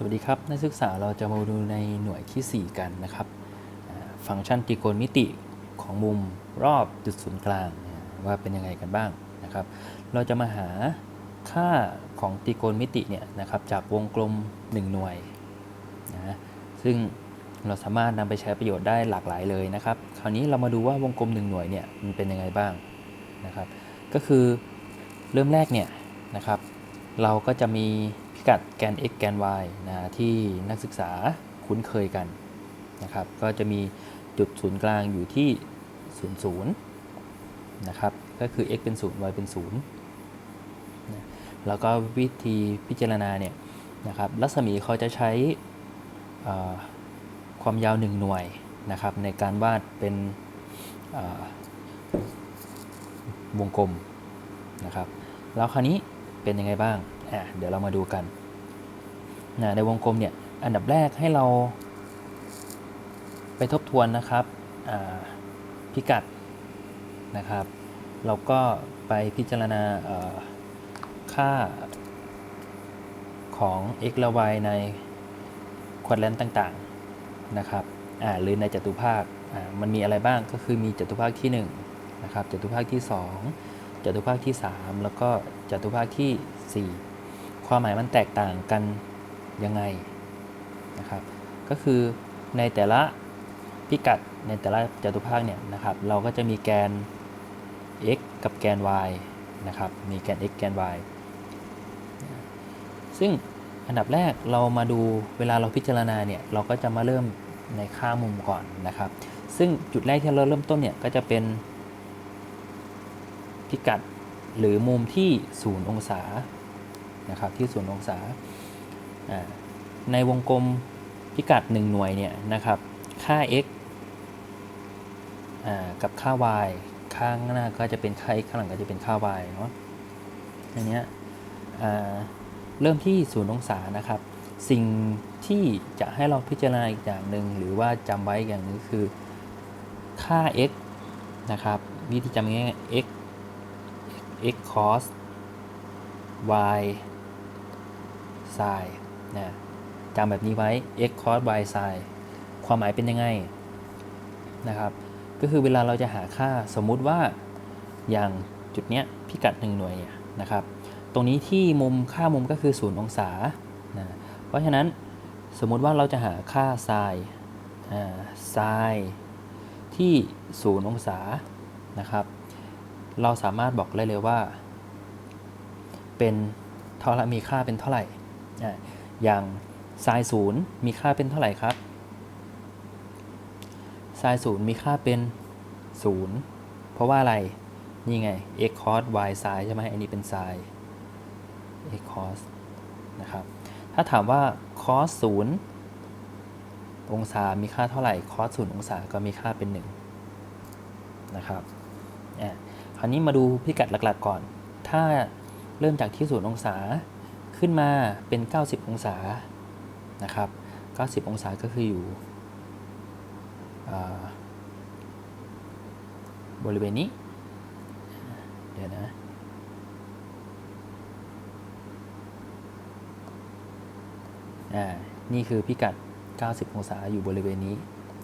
สวัสดีครับ นักศึกษาเราจะมาดูในหน่วยที่ 4 กันนะครับ ฟังก์ชันตรีโกณมิติของมุมรอบจุดศูนย์กลางว่าเป็นยังไงกันบ้างนะครับ เราจะมาหาค่าของตรีโกณมิติเนี่ยนะครับจากวงกลม 1 หน่วยนะซึ่งเราสามารถนำไปใช้ประโยชน์ได้หลากหลายเลยนะครับ คราวนี้เรามาดูว่าวงกลม 1 หน่วยเนี่ยมันเป็นยังไงบ้างนะครับ ก็คือเริ่มแรกเนี่ยนะครับ เราก็จะมี กัดแกน x แกน y นะที่นักศึกษาคุ้นเคยกันนะครับ ก็จะมีจุดศูนย์กลางอยู่ที่0 0นะครับ ก็คือ x เป็น 0 y เป็น0นะแล้วก็วิธีพิจารณาเนี่ยนะครับรัศมีเขาจะใช้ความยาว 1 หน่วยนะครับ ในการวาดเป็นวงกลมนะครับ แล้วคราวนี้เป็นยังไงบ้าง เดี๋ยวเรามาดูกัน นะในวงกลมเนี่ยอันดับแรกให้เรา ไปทบทวนนะครับพิกัดนะครับ เราก็ไปพิจารณาค่าของ x และ y ในควอดแลนต์ต่างๆนะครับหรือในจัตุภาคมันมีอะไรบ้างก็คือมีจัตุภาคที่1นะครับจัตุภาคที่ 2จัตุภาคที่ 3 แล้วก็จัตุภาคที่ 4 ความหมายมันแตกต่างกัน ยังไงนะครับ ก็คือในแต่ละพิกัดในแต่ละจตุภาคเนี่ยนะครับ เราก็จะมีแกน x กับแกน y นะครับ มีแกน x แกน y ซึ่งอันดับแรกเรามาดูเวลาเราพิจารณาเนี่ย เราก็จะมาเริ่มในค่ามุมก่อนนะครับ ซึ่งจุดแรกที่เราเริ่มต้นเนี่ย ก็จะเป็น พิกัดหรือมุมที่ 0 องศานะครับที่ 0 องศาอ่า ในวงกลมพิกัด 1 หน่วยเนี่ยนะครับค่า x กับค่า y ข้างหน้าก็จะเป็นค่า x ข้างหลังก็จะเป็นค่า y เนาะอันเนี้ยเริ่มที่0องศานะครับ สิ่งที่จะให้เราพิจารณาอีกอย่างหนึ่งหรือว่าจำไว้อย่างนึงคือค่า x นะครับวิธีจำง่าย x x cos y sin นะจำแบบนี้ไว้ x cos y sin ความหมายเป็นยังไงนะครับ ก็คือเวลาเราจะหาค่าสมมุติว่าอย่างจุดเนี้ยพิกัด1หน่วยเนี่ยนะครับ ตรงนี้ที่มุมค่ามุมก็คือ 0 องศานะเพราะฉะนั้นสมมุติว่าเราจะหาค่า sin อ่า sin ที่ 0 องศานะครับ เราสามารถบอกได้เลยว่า เป็นเท่าไรมีค่าเป็นเท่าไหร่ อะอย่าง sin 0มีค่าเป็นเท่าไหร่ครับ sin 0มีค่าเป็น 0 เพราะว่าอะไร นี่ไง x cos y sin ใช่ไหมอันนี้เป็น sin x cos นะครับ ถ้าถามว่า cos 0องศา มีค่าเท่าไหร่ cos 0องศา ก็มีค่าเป็น 1 นะครับอะคราวนี้มาดูพิกัดหลักๆก่อน ถ้าเริ่มจากที่ 0 องศา ขึ้นมาเป็น 90 องศานะครับ 90 องศาก็คืออยู่บริเวณนี้ เดี๋ยวนะนี่คือพิกัด 90 องศาอยู่บริเวณนี้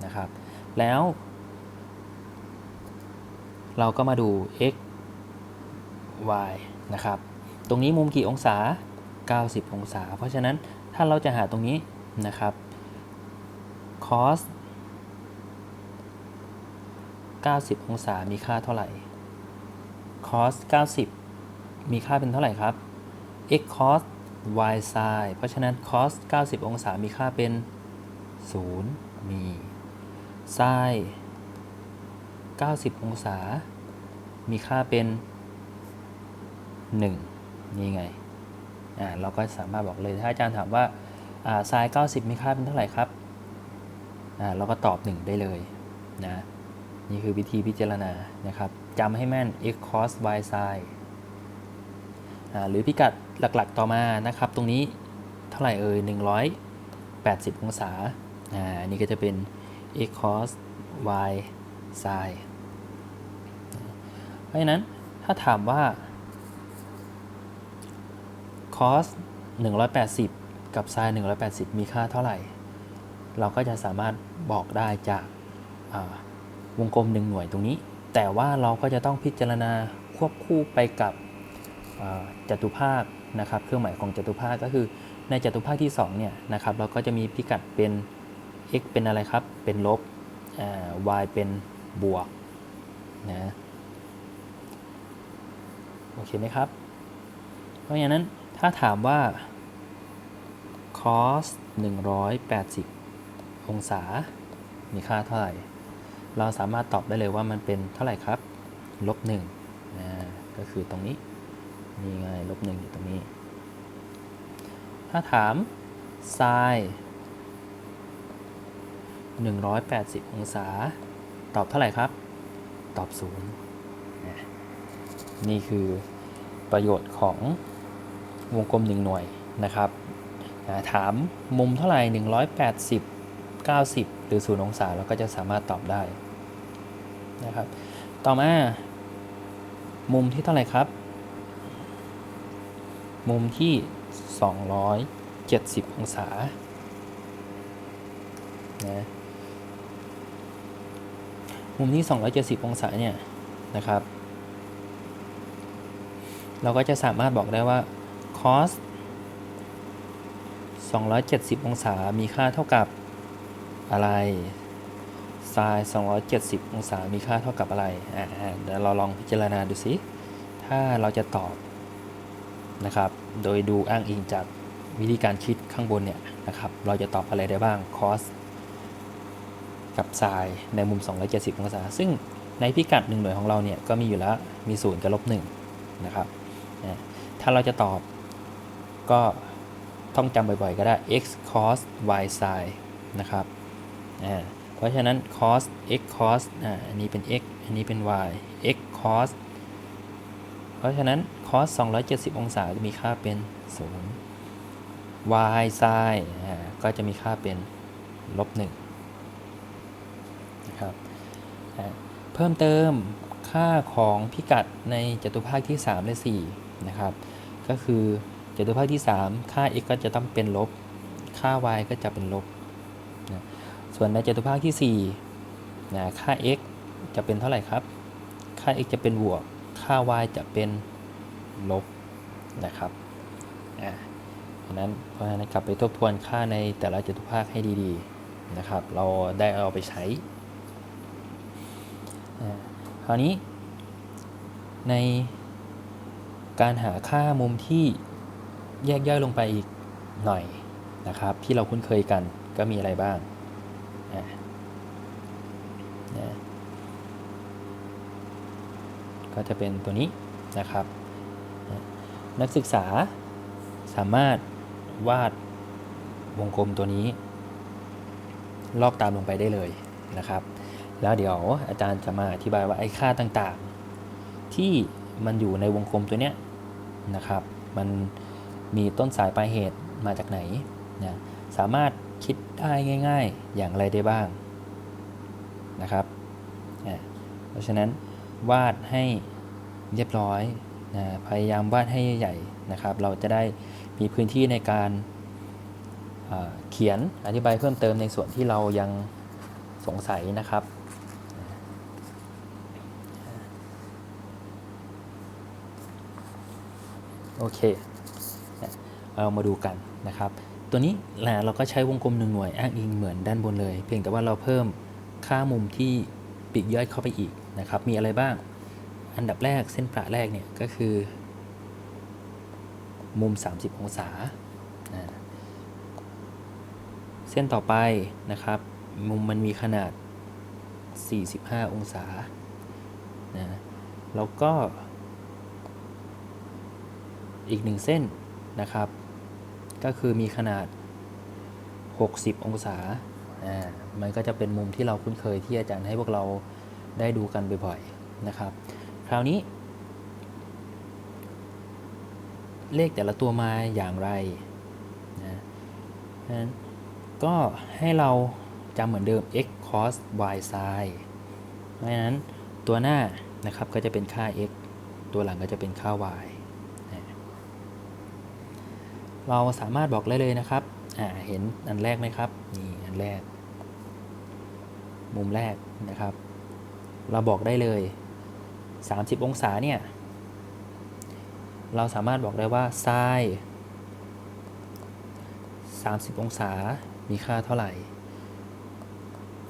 นะครับ แล้ว เราก็มาดู x y นะครับ ตรงนี้มุมกี่องศา 90 องศา เพราะฉะนั้นถ้าเราจะหาตรงนี้นะครับ cos 90 องศา มีค่าเท่าไหร่ cos 90 มีค่าเป็นเท่าไหร่ครับ x cos y sin เพราะฉะนั้น cos 90 องศา มีค่าเป็น 0 มี sin 90 องศา มีค่าเป็น 1 นี่ไง เราก็สามารถบอกเลยถ้าอาจารย์ถามว่าอ่า sin 90 มีค่าเป็นเท่าไหร่ครับอ่าเราก็ตอบ 1 ได้เลยนะนี่คือวิธีพิจารณานะครับจำให้แม่น x cos y sin อ่าหรือพิกัดหลักๆต่อมานะครับ ตรงนี้เท่าไหร่เอ่ย180 องศาอ่านี่ก็จะเป็น x cos y sin เพราะฉะนั้นถ้าถามว่า cos 180 กับ sin 180 มีค่าเท่าไหร่ เราก็จะสามารถบอกได้จากาวงกลม1หน่วยตรงนี้ แต่ว่าเราก็จะต้องพิจารณาควบคู่ไปกับจตุภาคนะครับ เครื่องหมายของจตุภาคก็คือในจตุภาคที่2เนี่ยนะครับเราก็จะมีพิกัดเป็น x เป็นอะไรครับ เป็นลบ y เป็นบวกนะโอเคไหมครับ เพราะฉะนั้น ถ้าถามว่า cos 180 องศา มีค่าเท่าไหร่ เราสามารถตอบได้เลยว่ามันเป็นเท่าไหร่ครับ ลบ1นะก็คือตรงนี้ นี่ไง ลบ1อยู่ตรงนี้ ถ้าถาม sin 180 องศา ตอบเท่าไหร่ครับ ตอบ 0นะนี่คือประโยชน์ของ วงกลม 1 หน่วยนะครับถามมุมเท่าไหร่ 180 90 หรือ 0 องศาเราก็จะสามารถตอบได้นะครับ ต่อมา มุมที่เท่าไหร่ครับ มุมที่ 270 องศานะมุมที่ 270 องศาเนี่ยนะครับ เราก็จะสามารถบอกได้ว่า cos 270 องศา มีค่าเท่ากับอะไร sin 270 องศา มีค่าเท่ากับอะไร อ่าเดี๋ยวเราลองพิจารณาดูสิ ถ้าเราจะตอบนะครับ โดยดูอ้างอิงจากวิธีการคิดข้างบนเนี่ยนะครับ เราจะตอบอะไรได้บ้าง cos กับ sin ในมุม 270 องศา ซึ่งในพิกัดหนึ่งหน่วยของเราเนี่ยก็มีอยู่แล้ว มี 0 กับลบ1นะครับ ถ้าเราจะตอบ ก็ต้องจำบ่อยๆ ก็ได้ x cos y sin นะครับเพราะฉะนั้น cos x cos อ,อันนี้เป็น x อันนี้เป็น y x cos เพราะฉะนั้น cos 270 องศาจะมีค่าเป็น 0 y sin ก็จะมีค่าเป็นลบ1นะครับเพิ่มเติมค่าของพิกัดในจตุภาคที่ 3 และ 4 นะครับ ก็คือ จตุภาคที่ 3 ค่า x ก็จะต้องเป็นลบ ค่า y ก็จะเป็นลบนะส่วนในจตุภาคที่4นะค่า x จะเป็นเท่าไหร่ครับ ค่า x จะเป็นบวก ค่า y จะเป็นลบนะครับอ่าเพราะนั้นเพราะฉะนั้นกลับไปทบทวนค่าในแต่ละจตุภาคให้ดีๆนะครับ เราได้เอาไปใช้คราวนี้ในการหาค่ามุมที่ แยกย่อยลงไปอีกหน่อยนะครับ ที่เราคุ้นเคยกันก็มีอะไรบ้างอะนะก็จะเป็นตัวนี้นะครับนะนักศึกษาสามารถวาดวงกลมตัวนี้ ลอกตามลงไปได้เลยนะครับ แล้วเดี๋ยวอาจารย์จะมาอธิบายว่าไอ้ค่าต่างๆ ที่มันอยู่ในวงกลมตัวเนี้ยนะครับ มัน มีต้นสายปลายเหตุมาจากไหนนะสามารถคิดได้ง่าย ๆ อย่างไรได้บ้างนะครับอะเพราะฉะนั้นวาดให้เรียบร้อยนะพยายามวาดให้ใหญ่ๆนะครับ เราจะได้มีพื้นที่ในการเขียนอธิบายเพิ่มเติมในส่วนที่เรายังสงสัยนะครับโอเค เอามาดูกันนะครับ ตัวนี้แหละเราก็ใช้วงกลมหนึ่งหน่วยอ้างอิงเหมือนด้านบนเลย เพียงแต่ว่าเราเพิ่มค่ามุมที่ปีกย่อยเข้าไปอีกนะครับ มีอะไรบ้าง อันดับแรกเส้นประแรกเนี่ยก็คือ มุม 30 องศาอ่าเส้นต่อไปนะครับ มุมมันมีขนาด 45 องศานะแล้วก็อีกหนึ่งเส้นนะครับ ก็คือมีขนาด 60 องศาอ่ามันก็จะเป็นมุมที่เราคุ้นเคยที่อาจารย์ให้พวกเราได้ดูกันบ่อยๆนะครับ คราวนี้ เลขแต่ละตัวมาอย่างไรนะเพราะฉะนั้นก็ให้เราจำเหมือนเดิม x cos y sin เพราะฉะนั้นตัวหน้านะครับก็จะเป็นค่า x ตัวหลังก็จะเป็นค่า y เราสามารถบอกได้เลยนะครับอ่าเห็นอันแรกไหมครับนี่อันแรก มุมแรกนะครับ เราบอกได้เลย 30 องศาเนี่ยเราสามารถบอกได้ว่าไซน์30 องศา มีค่าเท่าไหร่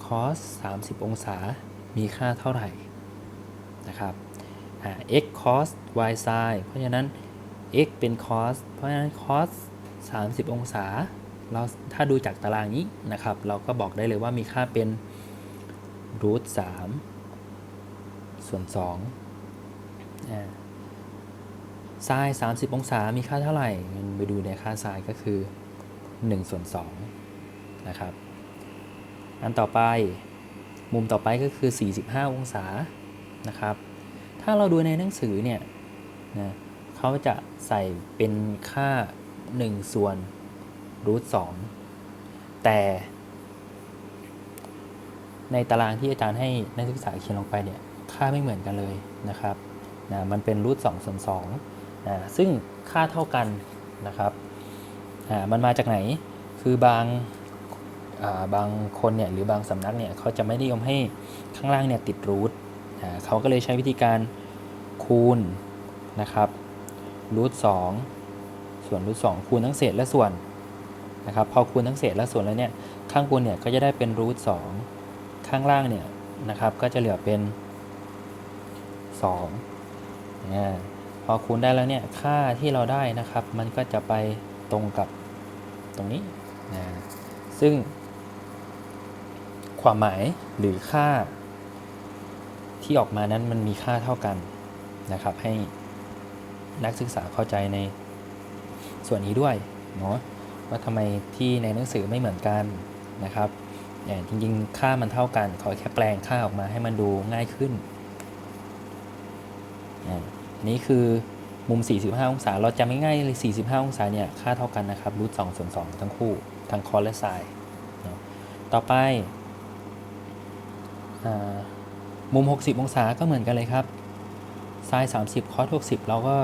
คอส30 องศา มีค่าเท่าไหร่ นะครับอ่า x cos y sin เพราะฉะนั้น x เป็น cos เพราะฉะนั้น cos 30 องศา เราถ้าดูจากตารางนี้นะครับ เราก็บอกได้เลยว่ามีค่าเป็นรูท3ส่วน2อ่าไซน์30 องศา มีค่าเท่าไหร่มันไปดูในค่าไซน์ก็คือ1ส่วน2นะครับ อันต่อไป มุมต่อไปก็คือ 45 องศา นะครับ ถ้าเราดูในหนังสือเนี่ยนะ เขาจะใส่เป็นค่า 1 ส่วนรูท2แต่ในตารางที่อาจารย์ให้นักศึกษาเขียนลงไปเนี่ยค่าไม่เหมือนกันเลยนะครับนะมันเป็นรูท2ส่วน2นะซึ่งค่าเท่ากันนะครับอ่ามันมาจากไหนคือบางาบางคนเนี่ยหรือบางสำนักเนี่ยเขาจะไม่นิยมให้ข้างล่างเนี่ยติดรูทอ่าเขาก็เลยใช้วิธีการคูณนะครับ รูท2ส่วนรูท2คูณทั้งเศษและส่วนนะครับพอคูณทั้งเศษและส่วนแล้วเนี่ยข้างบนเนี่ยก็จะได้เป็นรูท2ข้างล่างเนี่ยนะครับก็จะเหลือเป็น2อ่าพอคูณได้แล้วเนี่ยค่าที่เราได้นะครับ มันก็จะไปตรงกับตรงนี้นะซึ่ง ความหมายหรือค่าที่ออกมานั้นมันมีค่าเท่ากันนะครับให้ นักศึกษาเข้าใจในส่วนนี้ด้วยเนาะว่าทำไมที่ในหนังสือไม่เหมือนกันนะครับเนี่ยจริงๆ ค่ามันเท่ากันขอแค่แปลงค่าออกมาให้มันดูง่ายขึ้นอันนี้คือมุม 45 องศา เราจำง่ายๆเลย 45 องศาเนี่ยค่าเท่ากันนะครับรูท2ส่วน2ทั้งคู่ทั้งคอและไซน์เนาะต่อไปอมุม 60 องศาก็เหมือนกันเลยครับ ไซน์30 คอส60 เราก็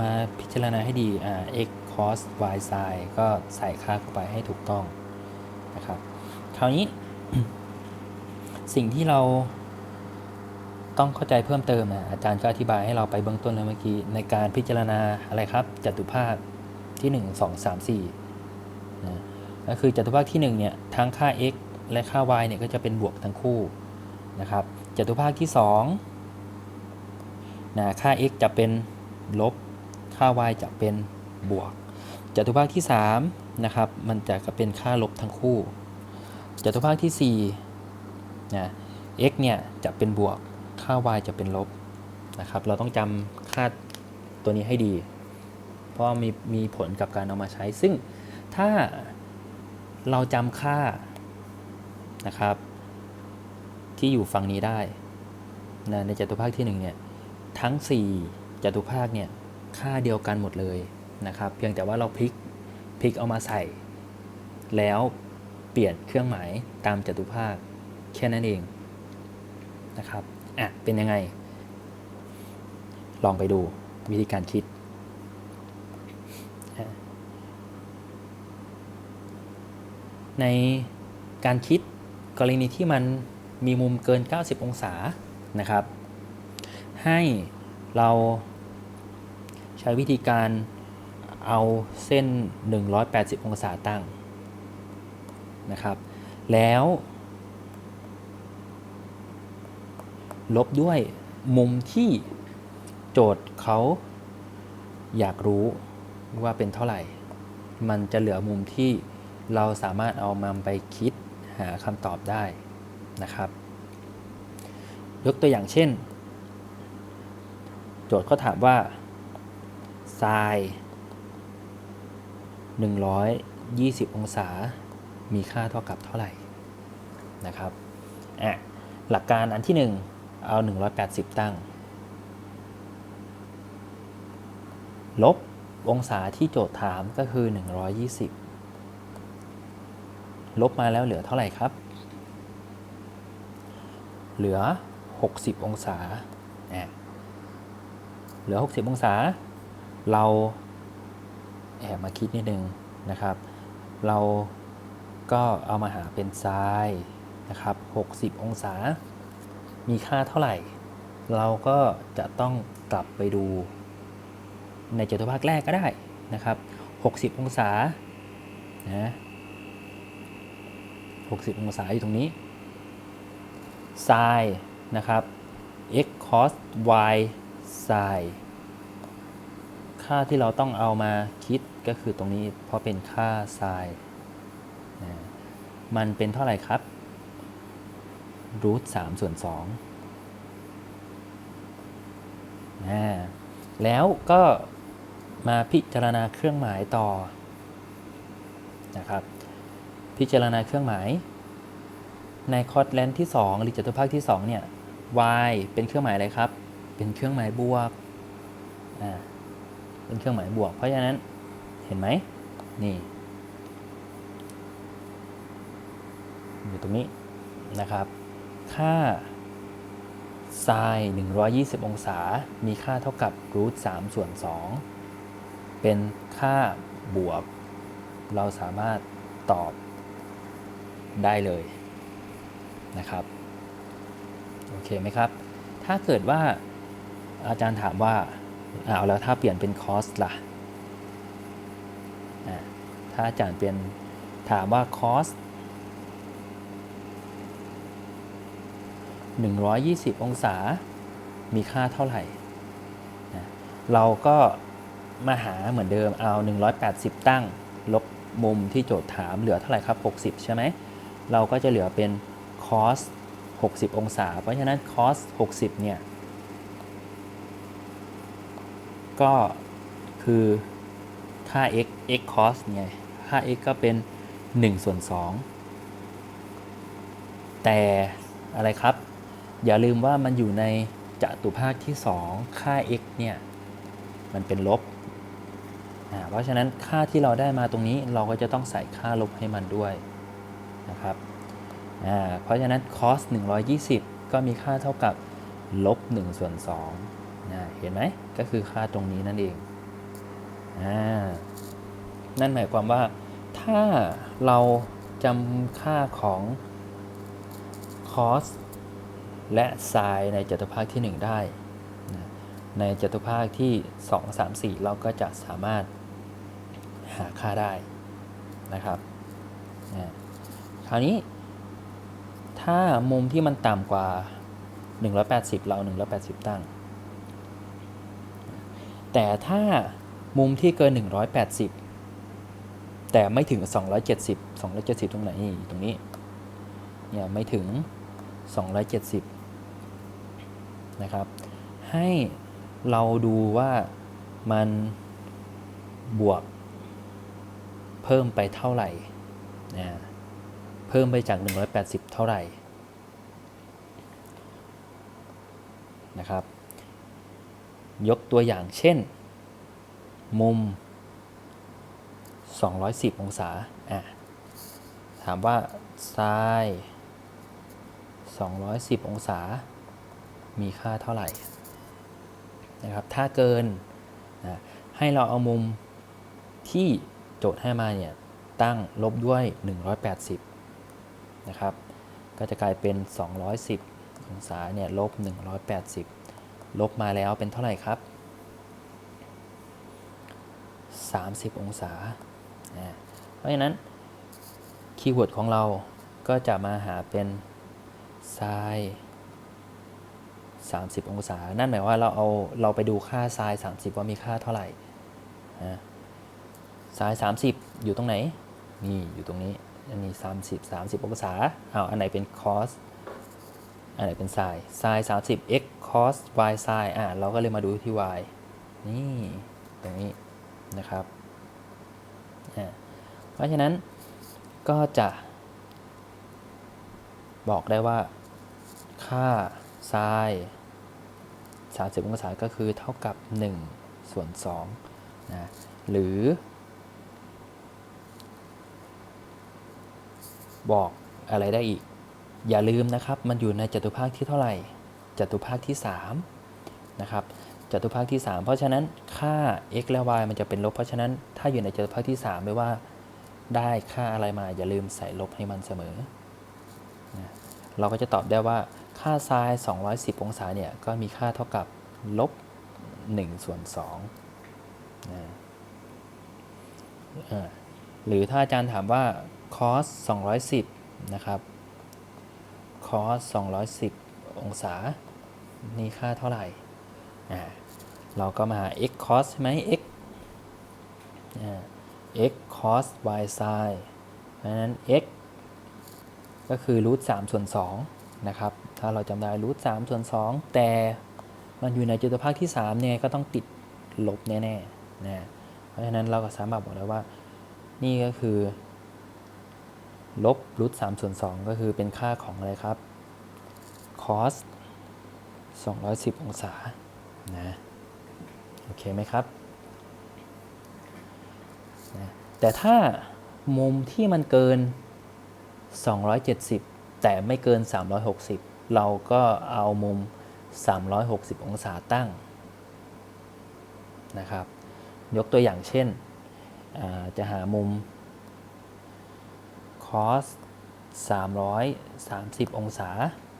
มาพิจารณาให้ดีอ่า x cos y sin ก็ใส่ค่าเข้าไปให้ถูกต้องนะครับ คราวนี้ สิ่งที่เราต้องเข้าใจเพิ่มเติมนะอาจารย์ก็อธิบายให้เราไปเบื้องต้นแล้วเมื่อกี้ ในการพิจารณาอะไรครับจตุภาคที่ 1 2 3 4นะก็คือจตุภาคที่1เนี่ยทั้งค่า x และค่า y เนี่ยก็จะเป็นบวกทั้งคู่นะครับจตุภาคที่ 2 นะค่า x จะเป็นลบ ค่า y จะเป็นบวกจตุภาคที่3นะครับมันจะเป็นค่าลบทั้งคู่จตุภาคที่4นะ x เนี่ยจะเป็นบวก ค่า y จะเป็นลบนะครับเราต้องจำค่าตัวนี้ให้ดี เพราะมีมีผลกับการเอามาใช้ ซึ่งถ้าเราจำค่านะครับ ที่อยู่ฝั่งนี้ได้นะในจตุภาคที่1เนี่ย ทั้ง 4จตุภาคเนี่ยค่าเดียวกันหมดเลยนะครับเพียงแต่ว่าเราพลิกพลิกเอามาใส่ แล้วเปลี่ยนเครื่องหมายตามจตุภาคแค่นั้นเองนะครับอะเป็นยังไง ลองไปดูวิธีการคิด ในการคิดกรณีที่มันมีมุมเกิน 90 องศานะครับ ให้เราใช้วิธีการเอาเส้น 180 องศาตั้งนะครับ แล้วลบด้วยมุมที่โจทย์เขาอยากรู้ว่าเป็นเท่าไหร่ มันจะเหลือมุมที่เราสามารถเอามาไปคิดหาคำตอบได้นะครับ ยกตัวอย่างเช่น โจทย์เขาถามว่า sin 120 องศา มีค่าเท่ากับเท่าไหร่นะครับอะหลักการอันที่ 1 เอา 180 ตั้ง ลบองศาที่โจทย์ถามก็คือ 120 ลบมาแล้วเหลือเท่าไหร่ครับ เหลือ 60 องศาอะ เหลือ 60 องศา เราแอบมาคิดนิดนึงนะครับ เราก็เอามาหาเป็นไซน์นะครับ 60 องศา มีค่าเท่าไหร่ เราก็จะต้องกลับไปดูในจตุภาคแรกก็ได้นะครับ 60 องศา นะ60 องศาอยู่ตรงนี้ sin นะครับ x cos y sin ค่าที่เราต้องเอามาคิดก็คือตรงนี้เพราะเป็นค่า sin นะมันเป็นเท่าไหร่ครับรูท3ส่วน2นะแล้วก็มาพิจารณาเครื่องหมายต่อนะครับ พิจารณาเครื่องหมาย ในคอร์สแลนที่2หรือจัตุภาคที่2เนี่ย y เป็นเครื่องหมายอะไรครับ เป็นเครื่องหมายบวกอ่าเป็นเครื่องหมายบวก เพราะฉะนั้นเห็นไหมนี่อยู่ตรงนี้นะครับ ค่า sin 120 องศา มีค่าเท่ากับรูท3ส่วน 2 เป็นค่าบวก เราสามารถตอบได้เลยนะครับ โอเคไหมครับ ถ้าเกิดว่า อาจารย์ถามว่าเอาแล้วถ้าเปลี่ยนเป็นคอสล่ะอ่าถ้าอาจารย์เปลี่ยนถามว่าคอส120 องศา มีค่าเท่าไหร่ เราก็มาหาเหมือนเดิมเอา 180 ตั้ง ลบมุมที่โจทย์ถามเหลือเท่าไหร่ครับ 60 ใช่ไหม เราก็จะเหลือเป็น cos 60 องศา เพราะฉะนั้น cos 60 เนี่ย ก็คือค่า x x cos ไง ค่า x ก็เป็น 1 ส่วน 2 แต่อะไรครับ อย่าลืมว่ามันอยู่ในจัตุภาคที่ 2 ค่า x เนี่ย มันเป็นลบ เพราะฉะนั้นค่าที่เราได้มาตรงนี้เราก็จะต้องใส่ค่าลบให้มันด้วยนะครับ เพราะฉะนั้น cos 120 ก็มีค่าเท่ากับลบ1ส่วน2 นะเห็นไหมก็คือค่าตรงนี้นั่นเองอ่านั่นหมายความว่าถ้าเราจำค่าของ cos และ sin ในจัตุภาคที่ 1 ได้นะในจัตุภาคที่ 2 3 4 เราก็จะสามารถหาค่าได้นะครับคราวนี้ ถ้ามุมที่มันต่ำกว่า 180 เรา 180 ตั้ง แต่ถ้ามุมที่เกิน 180 แต่ไม่ถึง 270 270 ตรงไหนตรงนี้เนี่ยไม่ถึง 270 นะครับ ให้เราดูว่ามันบวกเพิ่มไปเท่าไหร่นะเพิ่มไปจาก 180 เท่าไหร่นะครับ ยกตัวอย่างเช่น มุม 210 องศาอะถามว่า sin 210 องศา มีค่าเท่าไหร่นะครับถ้าเกินนะให้เราเอามุมที่โจทย์ให้มาเนี่ยตั้งลบด้วย 180 นะครับ ก็จะกลายเป็น 210 องศาเนี่ยลบ 180 ลบมาแล้วเป็นเท่าไหร่ครับ 30 องศาอ่าเพราะฉะนั้นคีย์เวิร์ดของเราก็จะมาหาเป็น sin 30 องศา นั่นหมายว่าเราเอาเราไปดูค่า sin 30 ว่ามีค่าเท่าไหร่นะ sin 30 อยู่ตรงไหน นี่ อยู่ตรงนี้ อันนี้ 30 30 องศาเอาอันไหนเป็น cos อั นไหนเป็น sin sin 30 x cos y sin อ่าเราก็เลยมาดูที่ y นี่ตรงนี้นะครับอ่าเพราะฉะนั้นก็จะบอกได้ว่า ค่า sin 30องศาก็คือเท่ากับ 1 ส่วน2นะหรือ บอกอะไรได้อีก อย่าลืมนะครับมันอยู่ในจตุภาคที่เท่าไหร่จตุภาคที่3นะครับจตุพรรคที่ 3 เพราะฉะนั้นค่า x และ y มันจะเป็นลบ เพราะฉะนั้นถ้าอยู่ในจตุพรรคที่3ไม่ว่าได้ค่าอะไรมาอย่าลืมใส่ลบให้มันเสมอนะเราก็จะตอบได้ว่าค่าไซน์210 องศาเนี่ยก็มีค่าเท่ากับลบ1ส่วน2นะอ่าหรือถ้าอาจารย์ถามว่า cos 210 นะครับ cos 210 องศา นี่ค่าเท่าไหร่ อ่า เราก็มาหา x cos ใช่ไหม x อ่า x cos y sin เพราะนั้น x ก็คือรูท3ส่วน2นะครับ ถ้าเราจำได้รูท3ส่วน2แต่มันอยู่ในจตุพรรคที่3เนี่ยก็ต้องติดลบแน่ๆนะ เพราะฉะนั้นเราก็สามารถบอกได้ว่า นี่ก็คือ ลบรูท3ส่วน2ก็คือเป็นค่าของอะไรครับ cos 210 องศา นะ โอเคไหมครับนะแต่ถ้ามุมที่มันเกิน 270 แต่ไม่เกิน 360 เราก็เอามุม 360 องศาตั้ง นะครับ ยกตัวอย่างเช่น จะหามุม cos 330 องศา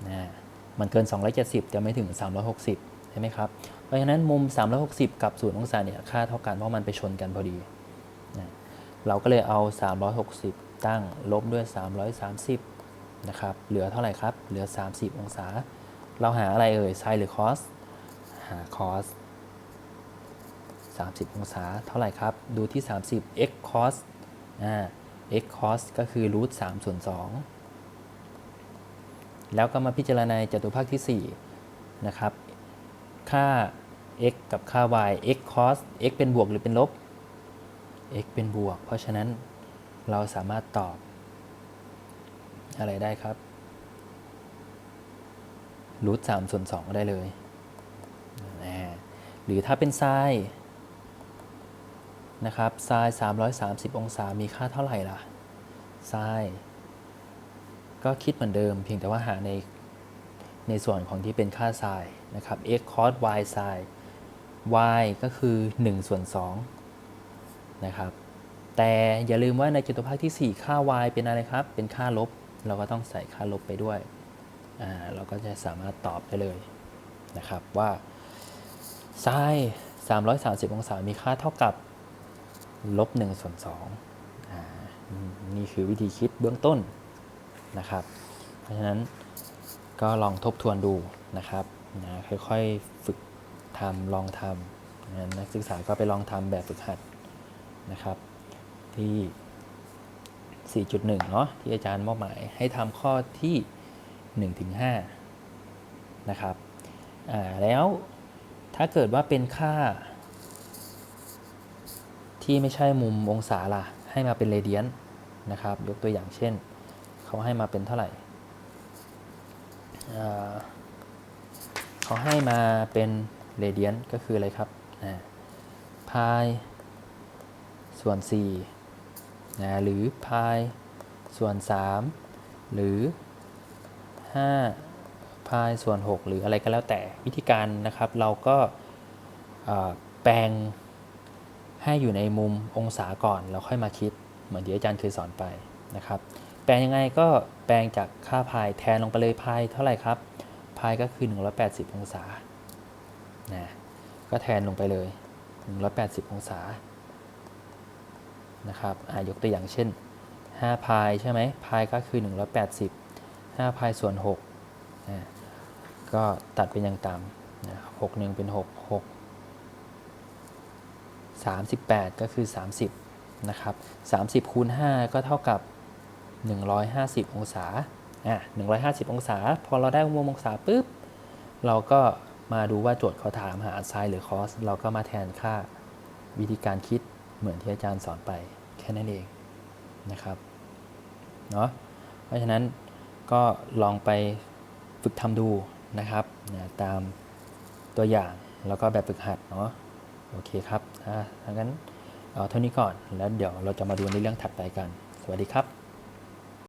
นะมันเกิน 270 จะไม่ถึง 360 ใช่ไหมครับ เพราะฉะนั้นมุม 360 กับ 0 องศาเนี่ยค่าเท่ากันเพราะมันไปชนกันพอดีนะเราก็เลยเอา 360 ตั้งลบด้วย 330 นะครับ เหลือเท่าไหร่ครับ เหลือ 30 องศา เราหาอะไรเอ่ยไซน์หรือ cos หา cos 30 องศา เท่าไหร่ครับ ดูที่ 30 x cos อ่า x cos ก็คือรูท3ส่วน2แล้วก็มาพิจารณาจตุพรรคที่ 4 นะครับ ค่า x กับค่า y x cos x เป็นบวกหรือเป็นลบ x เป็นบวก เพราะฉะนั้นเราสามารถตอบ อะไรได้ครับรูท3ส่วน2ได้เลยนะหรือถ้าเป็นไซน์ นะครับไซน์330 องศา มีค่าเท่าไหร่ล่ะไซน์ก็คิดเหมือนเดิม เพียงแต่ว่าหาในในส่วนของที่เป็นค่าไซน์นะครับ x cos y sin y ก็คือ 1 ส่วน2นะครับ แต่อย่าลืมว่าในจตุพรรคที่ 4 ค่า y เป็นอะไรครับ เป็นค่าลบ เราก็ต้องใส่ค่าลบไปด้วย อ่า เราก็จะสามารถตอบได้เลยนะครับว่าไซน์330 องศา มีค่าเท่ากับ ลบ1ส่วน2อ่านี่คือวิธีคิดเบื้องต้นนะครับ เพราะฉะนั้นก็ลองทบทวนดูนะครับนะค่อยๆฝึกทำลองทำนะนักศึกษาก็ไปลองทำแบบฝึกหัดนะครับ ที่ 4.1 เนาะที่อาจารย์มอบหมายให้ทำข้อที่ 1-5 นะครับอ่าแล้วถ้าเกิดว่าเป็นค่า ที่ไม่ใช่มุมองศาล่ะ ให้มาเป็นเรเดียนนะครับ ยกตัวอย่างเช่น เขาให้มาเป็นเท่าไหร่ เขาให้มาเป็นเรเดียนก็คืออะไรครับพายส่วน4นะหรือพายส่วน 3 หรือ 5 พายส่วน 6 หรืออะไรก็แล้วแต่วิธีการนะครับ เราก็แปลง ให้อยู่ในมุมองศาก่อนแล้วค่อยมาคิด เหมือนที่อาจารย์เคยสอนไปนะครับ แปลงยังไงก็แปลงจากค่าพายแทนลงไปเลยพายเท่าไหร่ครับพายก็คือ 180 องศานะก็แทนลงไปเลย 180 องศานะครับยกตัวอย่างเช่น5พายใช่ไหมพายก็คือ 180 5พายส่วน6นะก็ตัดเป็นอย่างต่ำนะ6 1 เป็น 6 6 38 ก็คือ 30 นะครับ 30 คูณ 5 ก็เท่ากับ 150 องศา อะ 150 องศา พอเราได้มุมองศาปุ๊บ เราก็มาดูว่าโจทย์เขาถามหาไซน์หรือคอส เราก็มาแทนค่าวิธีการคิดเหมือนที่อาจารย์สอนไป แค่นั้นเองนะครับ เนาะเพราะฉะนั้นก็ลองไปฝึกทำดูนะครับนะตามตัวอย่างแล้วก็แบบฝึกหัดเนาะ โอเคครับถ้างั้นเอาเท่านี้ก่อน แล้วเดี๋ยวเราจะมาดูในเรื่องถัดไปกัน สวัสดีครับ